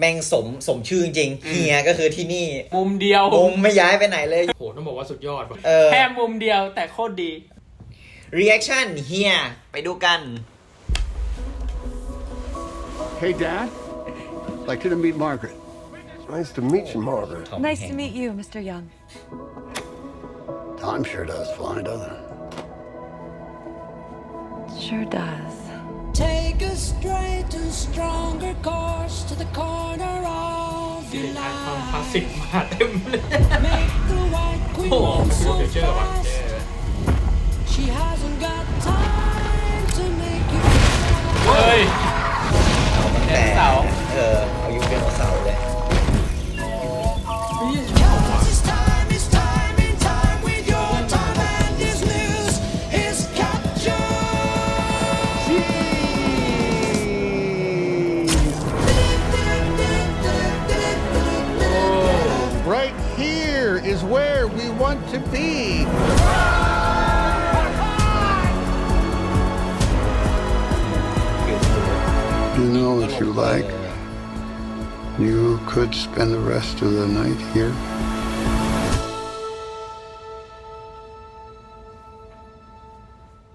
แม่งสมสมชื่อจริงๆเฮียก็คือที่นี่มุมเดียว มุมไม่ย้ายไปไหนเลยโอ้โหต้องบอกว่าสุดยอดว่ะเออ แค่มุมเดียวแต่โคตรดี reaction เฮียไปดูกัน Hey, Dad. Like you to meet Margaret. Nice to meet you, Margaret. Nice to meet you, Mr. Young. Time sure does fly, doesn't it? Sure does. Take a straight and stronger course to the corner of ที่ your ใช้ความค life. ลาสสิกมาเต็มเลย want to be. You know, if you like, you could spend the rest of the night here.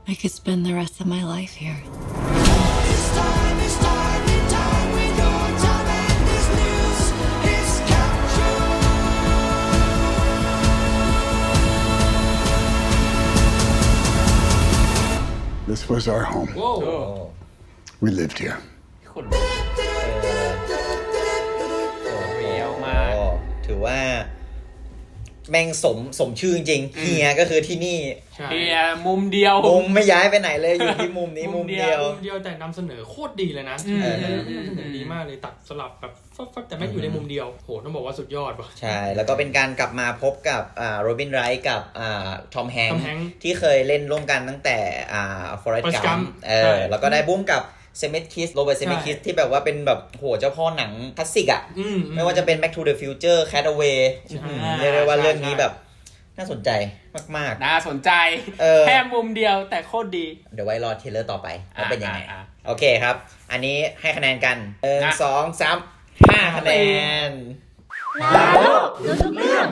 I could spend the rest of my life here. This was our home. โว้ โอ้ We lived here. คนลุกเรียวมาก โอ้ถือว่า แม่งสมสมชื่อจริงๆเฮียก็คือที่นี่ใช่ เฮียมุมเดียว มุมไม่ย้ายไปไหนเลยอยู่ที่มุมนี้มุมเดียว มุมเดียวแต่นำเสนอโคตรดีเลยนะอืม เออนำเสนอดีมากเลยตัดสลับแบบฟับๆแต่ไม่งอยู่ในมุมเดียวโหต้องบอกว่าสุดยอดว่ะ ใช่ แล้วก็เป็นการกลับมาพบกับอ่าโรบินไรท์กับอ่าทอมแฮง Tom Hanks ที่เคยเล่นร่วมกันตั้งแต่อ่าฟอร์เรส Forrest กัม Gump เอใช่ อแล้วก็ได้บุ้มกับ เซมิทคิสโรเบิร์ตเซมิทคิสใช่ที่แบบว่าเป็นแบบโหเจ้าพ่อหนังคลาสสิกอะอืมไม่ว่าจะเป็น Back to the Future Cataway ใช่อื้อหือเรียกได้ว่าใช่เรื่องนี้ใช่แบบน่าสนใจมากน่าสนใจเออแค่มุมเดียวแต่โคตรดีๆเดี๋ยวไว้รอเทรลเลอร์ต่อไปว่าเป็นยังไงอ่าอ่าโอเคครับ อันนี้ให้คะแนนกันหนึ่งอะสองสามห้าคะแนนรู้ทุกเรื่อง